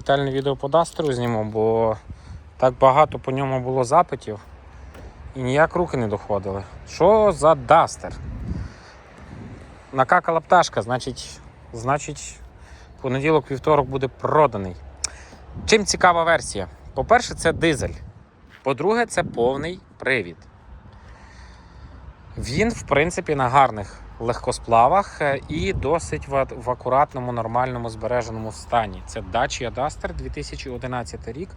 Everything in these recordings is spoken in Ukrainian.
Детальне відео по Дастеру зніму, бо так багато по ньому було запитів і ніяк руки не доходили. Що за Дастер? Накакала пташка, значить, значить, понеділок, вівторок буде проданий. Чим цікава версія? По-перше, це дизель. По-друге, це повний привід. Він, в принципі, на гарних легкосплавах е, і досить в, акуратному, нормальному збереженому стані. Це Dacia Duster 2011 рік,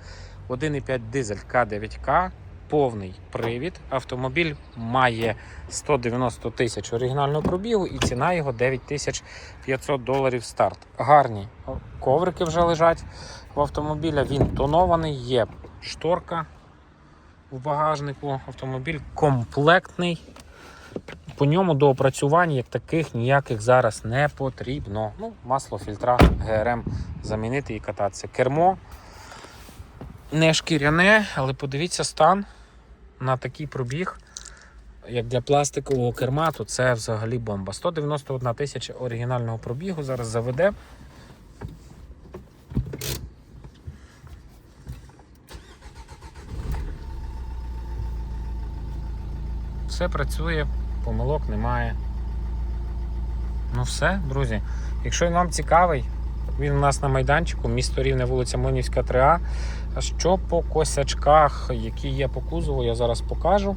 1,5 дизель К9К, повний привід. Автомобіль має 190 тисяч оригінального пробігу і ціна його 9500 доларів старт. Гарні коврики вже лежать в автомобіля. Він тонований, є шторка в багажнику. Автомобіль комплектний. По ньому до опрацювань як таких ніяких зараз не потрібно. Ну, масло, фільтра, ГРМ замінити і кататися. Кермо не шкіряне, але подивіться стан на такий пробіг. Як для пластикового керма, то це взагалі бомба. 191 тисяча оригінального пробігу. Зараз заведе. Все працює, помилок немає. Ну все, друзі. Якщо він вам цікавий, він у нас на майданчику, місто Рівне, вулиця Монівська, 3А. А що по косячках, які є по кузову, я зараз покажу.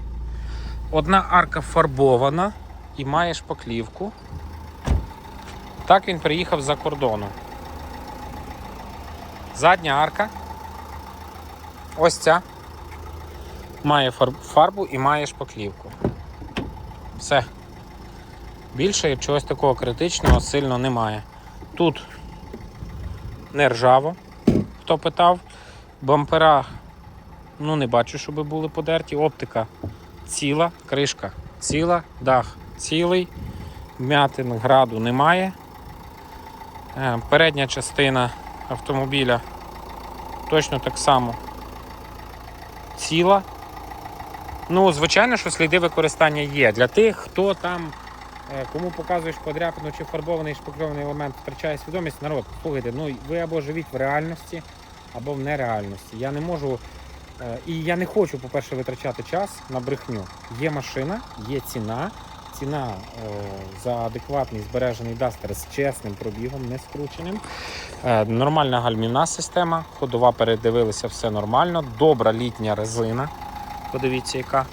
Одна арка фарбована і має шпаклівку. Так він приїхав за кордону. Задня арка. Ось ця. Має фарбу і має шпаклівку. Все. Більше чогось такого критичного сильно немає. Тут не ржаво, хто питав. Бампера, ну не бачу, щоб були подерті. Оптика ціла, кришка ціла, дах цілий, м'ятин граду немає. Е, Передня частина автомобіля точно так само ціла. Ну, звичайно, що сліди використання є. Для тих, хто там, е, кому показуєш подряпину чи фарбований шпакльований елемент, втрачає свідомість, народ, слухайте, ну ви або живіть в реальності, або в нереальності. Я не можу е, і я не хочу, по-перше, витрачати час на брехню. Є машина, є ціна. Ціна е, за адекватний збережений дастер з чесним пробігом, не скрученим. Е, нормальна гальмівна система, ходова передивилися, все нормально. Добра літня резина. Подивіться, яка